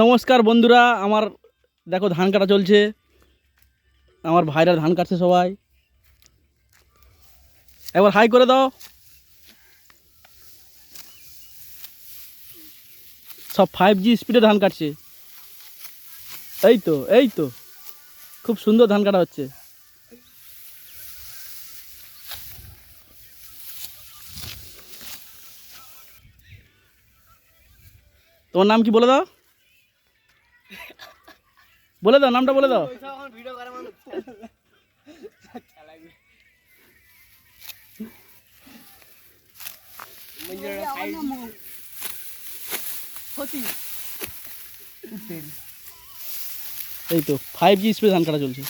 নমস্কার বন্ধুরা, আমার দেখো ধান কাটা চলছে। আমার ভাইরা ধান কাটছে সবাই। একবার হাই করে দাও। সব ফাইভ জি স্পিডে ধান কাটছে। এই তো এই তো। খুব সুন্দর ধান কাটা হচ্ছে। তোমার নাম কি বলে দাও? বলে দাও নামটা বলে দাও। এই তো ফাইভ জি স্পিড ধান কাটা চলছে।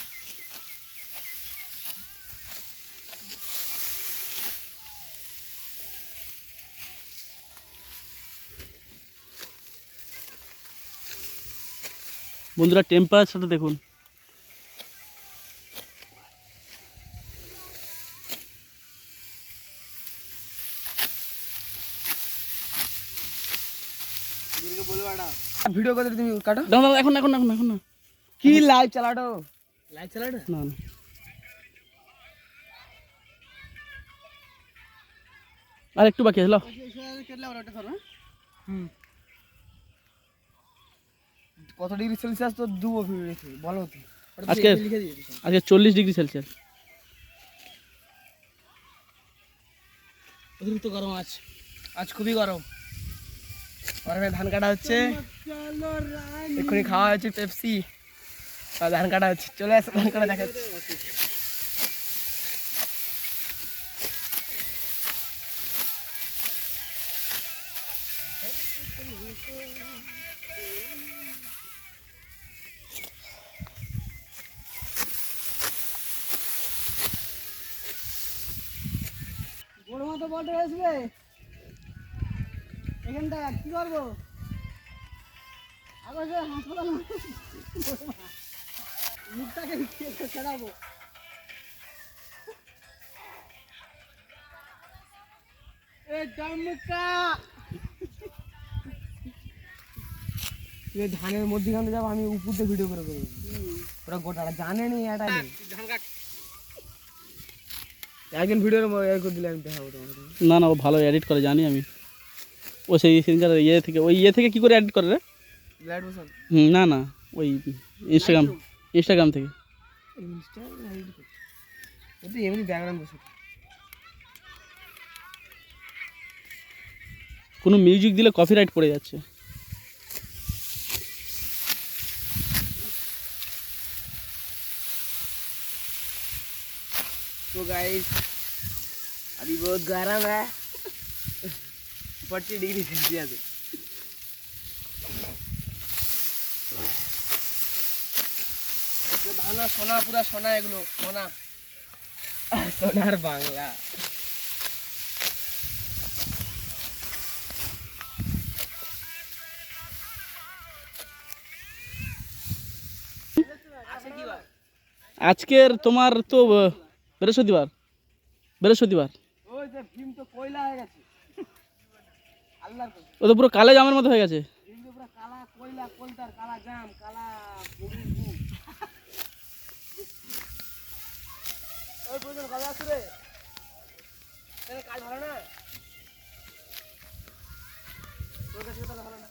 বন্ধুরা টেম্পারেচারটা দেখুন। ভিডিও করে তুমি কাটো। দাও দাও এখন এখন এখন এখন। না কি লাইভ চালাটো? লাইভ চালাটো? না না। আর একটু বাকি আছে লাও। কত ডিগ্রি সেলসিয়াস তো দুবো বলো তো আজকে আজকে চল্লিশ ডিগ্রি সেলসিয়াস। অতিরিক্ত গরম আজ। আজ খুবই গরম। গরমে ধান কাটা হচ্ছে। এক্ষুনি খাওয়া হচ্ছে পেপসি। আর ধান কাটা হচ্ছে। চলে আসে ধান কাটা দেখাচ্ছে। বড় মতো বলটা আসবে এখানটা কি করব? আবার হাসপাতাল মুখটাকে ধানের মধ্যখানে যাব আমি উপর দিয়ে ভিডিও করে করব ওরা গোটাটা জানে নি এটা একজন ভিডিওর এ করে দিলে আমি দেখাবো তোমাকে। না না ও ভালো এডিট করে জানি আমি। ও সেই সিনকার ইয়ে থেকে ওই ইয়ে থেকে কি করে এডিট করে রে? হুম, না না ওই ইনস্টাগ্রাম ইনস্টাগ্রাম থেকে। এমনি ব্যাকগ্রাউন্ড কোনো মিউজিক দিলে কপিরাইট পড়ে যাচ্ছে। तो गाइस अभी बहुत गर्म है फोर्टी डिग्री सेल्सियस है তো ধানা সোনা পুরা সোনা এগুলো সোনা সোনার বাংলা আজকের তোমার তো আহ, বৃহস্পতিবার। বৃহস্পতিবার। ও তো পুরো কালে জামের মতো হয়ে গেছে। কাজ ভালো না। তোর কাছে ভালো না।